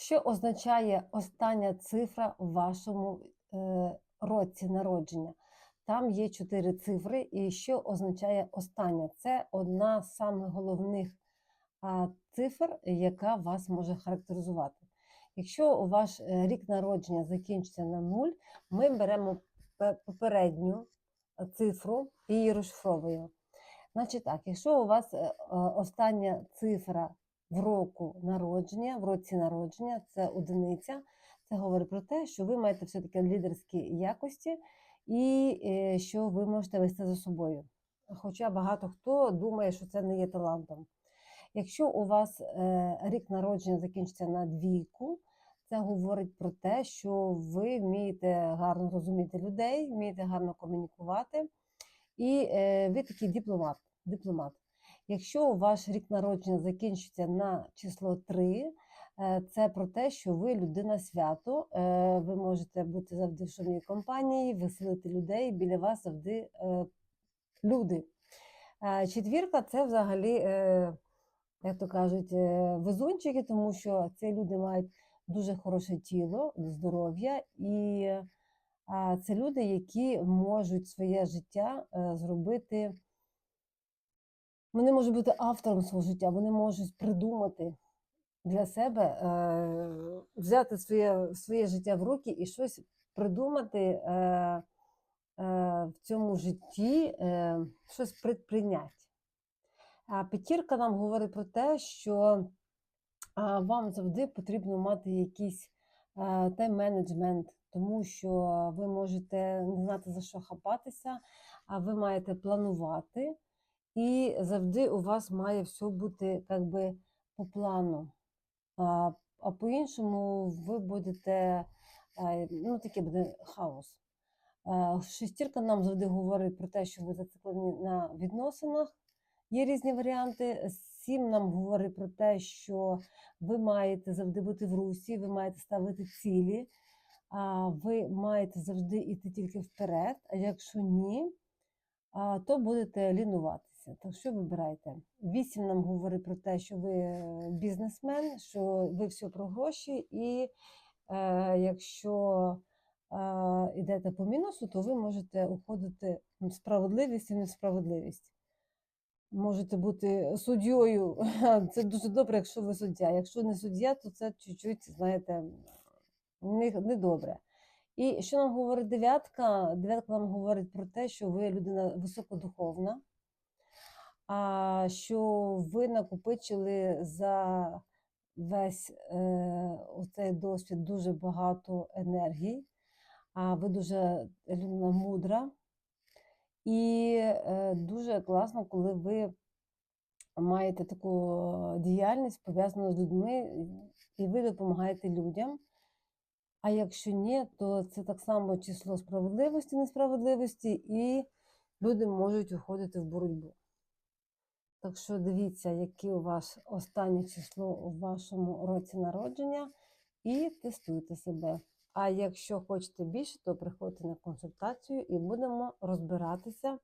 Що означає остання цифра в вашому е, році народження? Там є чотири цифри, і що означає остання? Це одна з самих головних цифр, яка вас може характеризувати. Якщо ваш е, рік народження закінчиться на 0, ми беремо попередню е, цифру і її розшифровуємо. Значить так, якщо у вас остання цифра в року народження, в році народження, це одиниця, це говорить про те, що ви маєте все-таки лідерські якості і е, що ви можете вести за собою. Хоча багато хто думає, що це не є талантом. Якщо у вас е, рік народження закінчиться на двійку, це говорить про те, що ви вмієте гарно розуміти людей, вмієте гарно комунікувати, і е, ви такий дипломат. дипломат. Якщо ваш рік народження закінчиться на число 3, е, це про те, що ви людина свято, е, ви можете бути завжди в шумній компанії, веселити людей, біля вас завжди е, люди. Четвірка це взагалі, як то кажуть, везунчики, тому що ці люди мають дуже хороше тіло, здоров'я, і це люди, які можуть своє життя зробити. Вони можуть бути автором свого життя, вони можуть придумати для себе, е, взяти своє, своє життя в руки і щось придумати е, е, в цьому житті, щось предприйняти. А п'ятірка нам говорить про те, що вам завжди потрібно мати якийсь тайм-менеджмент, тому що ви можете не знати за що хапатися, а ви маєте планувати, і завжди у вас має все бути як би, по плану. А, а по-іншому ви будете, е, ну, таке буде хаос. Е, Шестірка нам завжди говорить про те, що ви зациклені на відносинах. Є різні варіанти. Сім нам говорить про те, що ви маєте завжди бути в русі, ви маєте ставити цілі, ви маєте завжди йти тільки вперед. А якщо ні, то будете лінуватися. Так що вибирайте? Вісім нам говорить про те, що ви е, бізнесмен, що ви все про гроші, і е, якщо е, йдете по мінусу, то ви можете уходити в справедливість і несправедливість. Можете бути суддєю. Це дуже добре, якщо ви суддя. Якщо не суддя, то це чуть-чуть, знаєте, не, не. І що нам говорить дев'ятка? Дев'ятка нам говорить про те, що ви людина високодуховна, а що ви накопичили за весь е, оцей досвід дуже багато енергії, а ви дуже людина мудра. І е, дуже класно, коли ви маєте таку діяльність пов'язану з людьми, і ви допомагаєте людям. А якщо ні, то це так само число справедливості, несправедливості, і люди можуть уходити в боротьбу. Так що дивіться, яке у вас останнє число у вашому році народження, і тестуйте себе. А якщо хочете більше, то приходьте на консультацію і будемо розбиратися